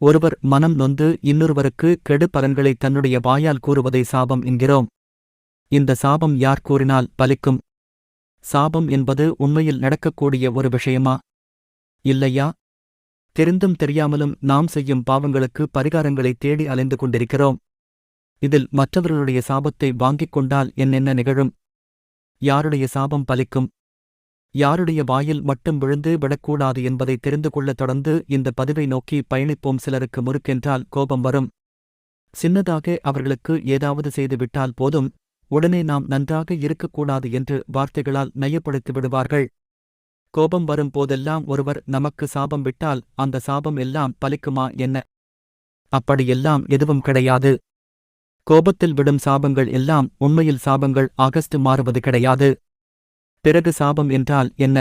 ஒருவர் மனம் நொந்து இன்னொருவருக்கு கெடு பலன்களை தன்னுடைய வாயால் கூறுவதை சாபம் என்கிறோம். இந்த சாபம் யார் கூறினால் பலிக்கும்? சாபம் என்பது உண்மையில் நடக்கக்கூடிய ஒரு விஷயமா? இல்லையா? தெரிந்தும் தெரியாமலும் நாம் செய்யும் பாவங்களுக்கு பரிகாரங்களை தேடி அலைந்து கொண்டிருக்கிறோம். இதில் மற்றவர்களுடைய சாபத்தை வாங்கிக் கொண்டால் என்னென்ன நிகழும்? யாருடைய சாபம் பலிக்கும்? யாருடைய வாயில் மட்டும் விழுந்து விடக்கூடாது என்பதை தெரிந்து கொள்ள தொடர்ந்து இந்த பதிவை நோக்கி பயணிப்போம் சிலருக்கு முறுக்கென்றால் கோபம் வரும். சின்னதாக அவர்களுக்கு ஏதாவது செய்துவிட்டால் போதும் உடனே நாம் நன்றாக இருக்கக்கூடாது என்று வார்த்தைகளால் நயப்படுத்தி விடுவார்கள். கோபம் வரும் போதெல்லாம் ஒருவர் நமக்கு சாபம் விட்டால் அந்த சாபம் எல்லாம் பலிக்குமா என்ன? அப்படியெல்லாம் எதுவும் கிடையாது. கோபத்தில் விடும் சாபங்கள் எல்லாம் உண்மையில் சாபங்கள் ஆகஸ்ட் மாறுவது கிடையாது. பிறகு சாபம் என்றால் என்ன?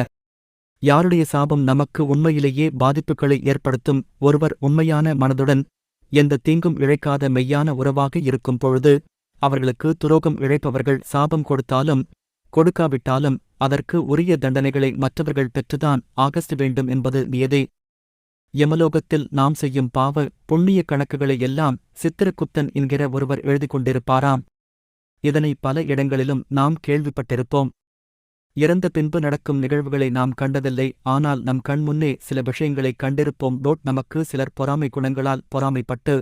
யாருடைய சாபம் நமக்கு உண்மையிலேயே பாதிப்புகளை ஏற்படுத்தும்? ஒருவர் உண்மையான மனதுடன் எந்த தீங்கும் இழைக்காத மெய்யான உறவாக இருக்கும் பொழுது அவர்களுக்கு துரோகம் இழைப்பவர்கள் சாபம் கொடுத்தாலும் கொடுக்காவிட்டாலும் அதற்கு உரிய தண்டனைகளை மற்றவர்கள் பெற்றுதான் ஆகஸ்ட் வேண்டும் என்பது நியதே. யமலோகத்தில் நாம் செய்யும் பாவ புண்ணிய கணக்குகளை எல்லாம் சித்திரகுப்தன் என்கிற ஒருவர் எழுதிக் கொண்டிருப்பாராம். இதனை பல இடங்களிலும் நாம் கேள்விப்பட்டிருப்போம். இறந்த பின்பு நடக்கும் நிகழ்வுகளை நாம் கண்டதில்லை. ஆனால் நம் கண் முன்னே சில விஷயங்களை கண்டிருப்போம். டோட் நமக்கு சிலர் பொறாமை குணங்களால் பொறாமைப்பட்டு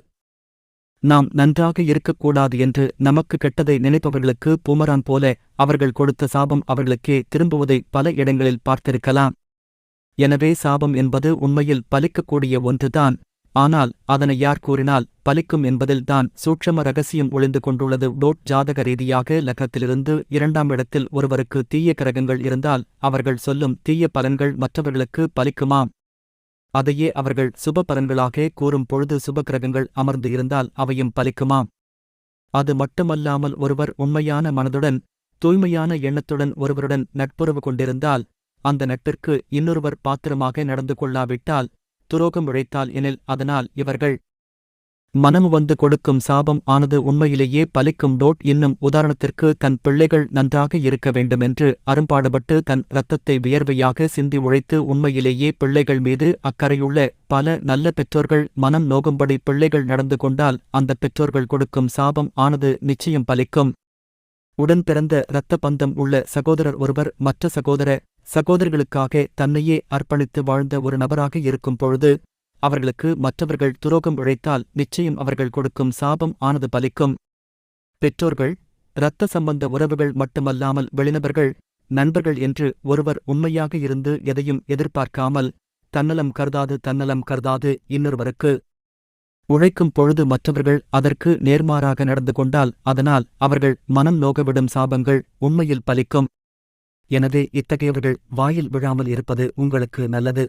நாம் நன்றாக இருக்கக்கூடாது என்று நமக்கு கெட்டதை நினைப்பவர்களுக்கு பூமரான் போல அவர்கள் கொடுத்த சாபம் அவர்களுக்கே திரும்புவதை பல இடங்களில் பார்த்திருக்கலாம். எனவே சாபம் என்பது உண்மையில் பலிக்கக்கூடிய ஒன்றுதான். ஆனால் அதனை யார் கூறினால் பலிக்கும் என்பதில்தான் சூட்சம ரகசியம் ஒளிந்து கொண்டுள்ளது. டோட் ஜாதக ரீதியாக லகத்திலிருந்து இரண்டாம் இடத்தில் ஒருவருக்கு தீய கிரகங்கள் இருந்தால் அவர்கள் சொல்லும் தீய பலன்கள் மற்றவர்களுக்கு பலிக்குமாம் அதையே அவர்கள் சுப பலன்களாக கூறும் பொழுது சுப கிரகங்கள் அமர்ந்து இருந்தால் அவையும் பலிக்குமாம் அது மட்டுமல்லாமல் ஒருவர் உண்மையான மனதுடன் தூய்மையான எண்ணத்துடன் ஒருவருடன் நட்புறவு கொண்டிருந்தால் அந்த நட்பிற்கு இன்னொருவர் பாத்திரமாக நடந்து கொள்ளாவிட்டால் துரோகம் உழைத்தால் எனில் அதனால் இவர்கள் மனம் வந்து கொடுக்கும் சாபம் ஆனது உண்மையிலேயே பலிக்கும் டோட் இன்னும் உதாரணத்திற்கு தன் பிள்ளைகள் நன்றாக இருக்க வேண்டுமென்று அரும்பாடுபட்டு தன் இரத்தத்தை வியர்வையாக சிந்தி உழைத்து உண்மையிலேயே பிள்ளைகள் மீது அக்கறையுள்ள பல நல்ல பெற்றோர்கள் மனம் நோகும்படி பிள்ளைகள் நடந்து கொண்டால் அந்த பெற்றோர்கள் கொடுக்கும் சாபம் ஆனது நிச்சயம் பலிக்கும். உடன் பிறந்த இரத்த பந்தம் உள்ள சகோதரர் ஒருவர் மற்ற சகோதர சகோதரர்களுக்காக தன்னையே அர்ப்பணித்து வாழ்ந்த ஒரு நபராக இருக்கும் பொழுது அவர்களுக்கு மற்றவர்கள் துரோகம் உழைத்தால் நிச்சயம் அவர்கள் கொடுக்கும் சாபம் ஆனது பலிக்கும். பெற்றோர்கள் இரத்த சம்பந்த உறவுகள் மட்டுமல்லாமல் வெளிநபர்கள் நண்பர்கள் என்று ஒருவர் உண்மையாக இருந்து எதையும் எதிர்பார்க்காமல் தன்னலம் கருதாது தன்னலம் கருதாது இன்னொருவருக்கு உழைக்கும் பொழுது மற்றவர்கள் அதற்கு நேர்மாறாக நடந்து கொண்டால் அதனால் அவர்கள் மனம் நோகவிடும் சாபங்கள் உண்மையில் பலிக்கும். எனவே இத்தகையவர்கள் வாயில் விழாமல் இருப்பது உங்களுக்கு நல்லது.